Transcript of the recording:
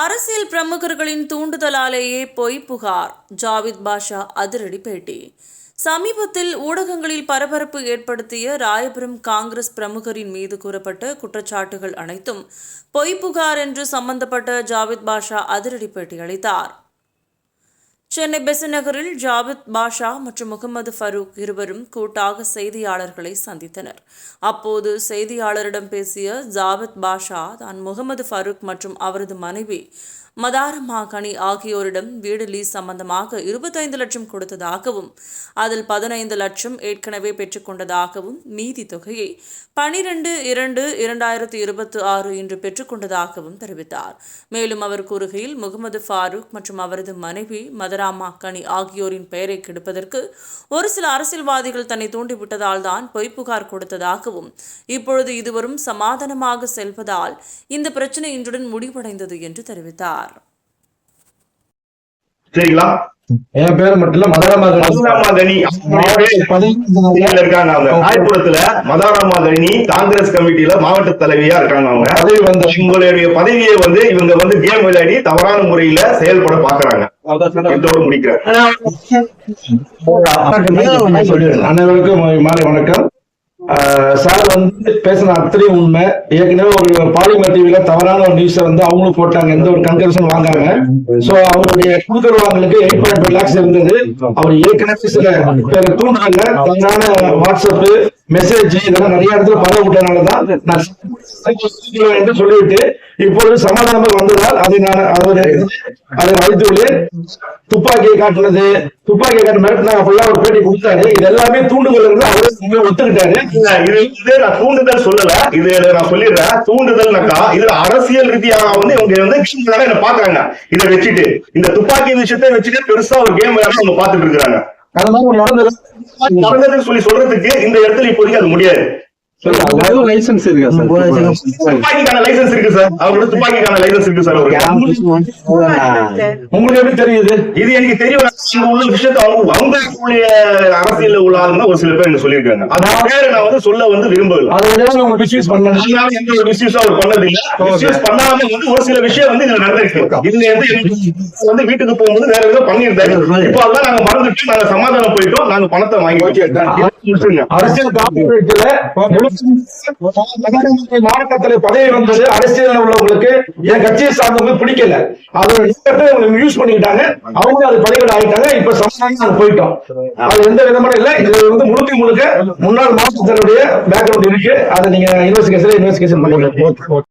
அரசியல் பிரமுகர்களின் தூண்டுதலாலேயே பொய் புகார். ஜாவித் பாஷா அதிரடி பேட்டி. சமீபத்தில் ஊடகங்களில் பரபரப்பு ஏற்படுத்திய ராயபுரம் காங்கிரஸ் பிரமுகரின் மீது கூறப்பட்ட குற்றச்சாட்டுகள் அனைத்தும் பொய் புகார் என்று சம்பந்தப்பட்ட ஜாவித் பாஷா அதிரடி பேட்டி அளித்தார். சென்னை பெசநகரில் ஜாவித் பாஷா மற்றும் முகமது ஃபரூக் இருவரும் கூட்டாக செய்தியாளர்களை சந்தித்தனர். அப்போது செய்தியாளரிடம் பேசிய ஜாவித் பாஷா தான் முகமது ஃபரூக் மற்றும் அவரது மனைவி மதாரமா மாகனி ஆகியோரிடம் வீடு லீஸ் சம்பந்தமாக இருபத்தைந்து லட்சம் கொடுத்ததாகவும் அதில் பதினைந்து லட்சம் ஏற்கனவே பெற்றுக்கொண்டதாகவும் மீதி தொகையை பனிரெண்டு இரண்டு இரண்டாயிரத்தி இருபத்தி ஆறு இன்று பெற்றுக்கொண்டதாகவும் தெரிவித்தார். மேலும் அவர் கூறுகையில் முகமது ஃபாரூக் மற்றும் அவரது மனைவி மதரா கனி ஆகியோரின் பெயரை கெடுப்பதற்கு ஒரு சில அரசியல்வாதிகள் தன்னை தூண்டிவிட்டதால் தான் பொய் புகார் கொடுத்ததாகவும் இப்பொழுது இருவரும் சமாதானமாக செல்வதால் இந்த பிரச்சனை இன்றுடன் முடிவடைந்தது என்று தெரிவித்தார். சரிங்களா என் பேர் மட்டும் இல்ல இருக்காங்க அவங்க ராயபுரத்துல மதாராமா கனி காங்கிரஸ் கமிட்டியில மாவட்ட தலைவியா இருக்காங்க அவங்க பதவி வந்த உங்களுடைய பதவியை வந்து இவங்க வந்து கேம் விளையாடி தவறான முறையில செயல்பட பாக்குறாங்க இதோட முடிக்கிறேன் அனைவருக்கும் மாலை வணக்கம் சார் வந்து பேசின அத்தனையும் உண்மை. ஏற்கனவே ஒரு பாலிமர் டிவியில தவறான ஒரு நியூஸை வந்து அவங்களும் போட்டாங்க. எந்த ஒரு கன்கரேஷன் வாங்காங்க சோ அவருடைய குடுக்கல் எயிட் பாயிண்ட் ஃபைவ் லேக்ஸ் இருந்தது. அவர் ஏற்கனவே சில பேர் தூண்டுதல்ல தவறான வாட்ஸ்அப் மெசேஜ் இதெல்லாம் நிறைய இடத்துல பரவ விட்டனாலதான் என்று சொல்லிவிட்டு இப்பொழுது சமாதானமாக வந்ததால் அதை நான் அவர் அதை அழைத்துள்ளேன். துப்பாக்கியை காட்டுனது துப்பாக்கியை காட்டு மிரட்டினாங்க ஃபுல்லா ஒரு பேட்டி கொடுத்தாரு. இது எல்லாமே தூண்டுகோல் இருந்து அவரு உண்மையை ஒத்துக்கிட்டாரு. இது இது நான் தூண்டுதல் சொல்லல. இது நான் சொல்லிடுறேன். தூண்டுதல்னாக்கா இதுல அரசியல் ரீதியாக வந்து இவங்க வந்து என்ன பாக்குறாங்க இதை வச்சுட்டு இந்த துப்பாக்கி விஷயத்தை வச்சுட்டு பெருசா ஒரு கேம் விளையாட அவங்க பாத்துட்டு மாதிரி ஒண்ணு நடந்தது சொல்லி சொல்றதுக்கு இந்த இடத்துல இப்போதைக்கு அது முடியாது. லைசன்ஸ் இருக்கா சார் துப்பாக்கிக்கான லைசன்ஸ் இருக்கு சார் அவரோட துப்பாக்கிக்கான லைசன்ஸ் இருக்கு சார் உங்களுக்கு எப்படி தெரியுது? இது எனக்கு தெரியும். இங்க உள்ள விஷயத்த அவங்க அவங்களுடைய அரசியல்ல உள்ள ஆளுங்க ஒரு சில பேர் எனக்கு சொல்லியிருக்காங்க. அதனால பேரை நான் வந்து சொல்ல வந்து விரும்பல மிஸ்யூஸ் பண்ணல. அதனால எந்த ஒரு மிஸ்யூஸும் அவர் பண்ணது இல்ல மிஸ்யூஸ் பண்ணாம வந்து ஒரு சில விஷயம் வந்து இதுல நடந்திருக்கு. இதுல வந்து வீட்டுக்கு போகும்போது வேற ஏதோ பண்ணியிருந்தாரு. இப்போ அதெல்லாம் நாங்க மறந்துட்டு நாங்க சமாதானம் போயிட்டோம். நாங்க பணத்தை முடிச்சுங்க அரசியல் காப்பீட்டுல மாவட்டத்துல பதவி வந்தது அரசியல் உள்ளவங்களுக்கு என் கட்சியை சார்ந்தவங்க பிடிக்கல. அதோட யூஸ் பண்ணிக்கிட்டாங்க. அவங்க அது பதிவேடு ஆயிட்டாங்க. இப்ப சமாதானம் போயிட்டோம். அது எந்த விதமான இல்ல. இது வந்து முழுக்க முழுக்க முன்னாள் மாவட்டத்தினுடைய பேக்ரவுண்ட் இருக்கு. அதை நீங்க இன்வெஸ்டிகேஷன் இன்வெஸ்டிகேஷன் பண்ணிக்கலாம்.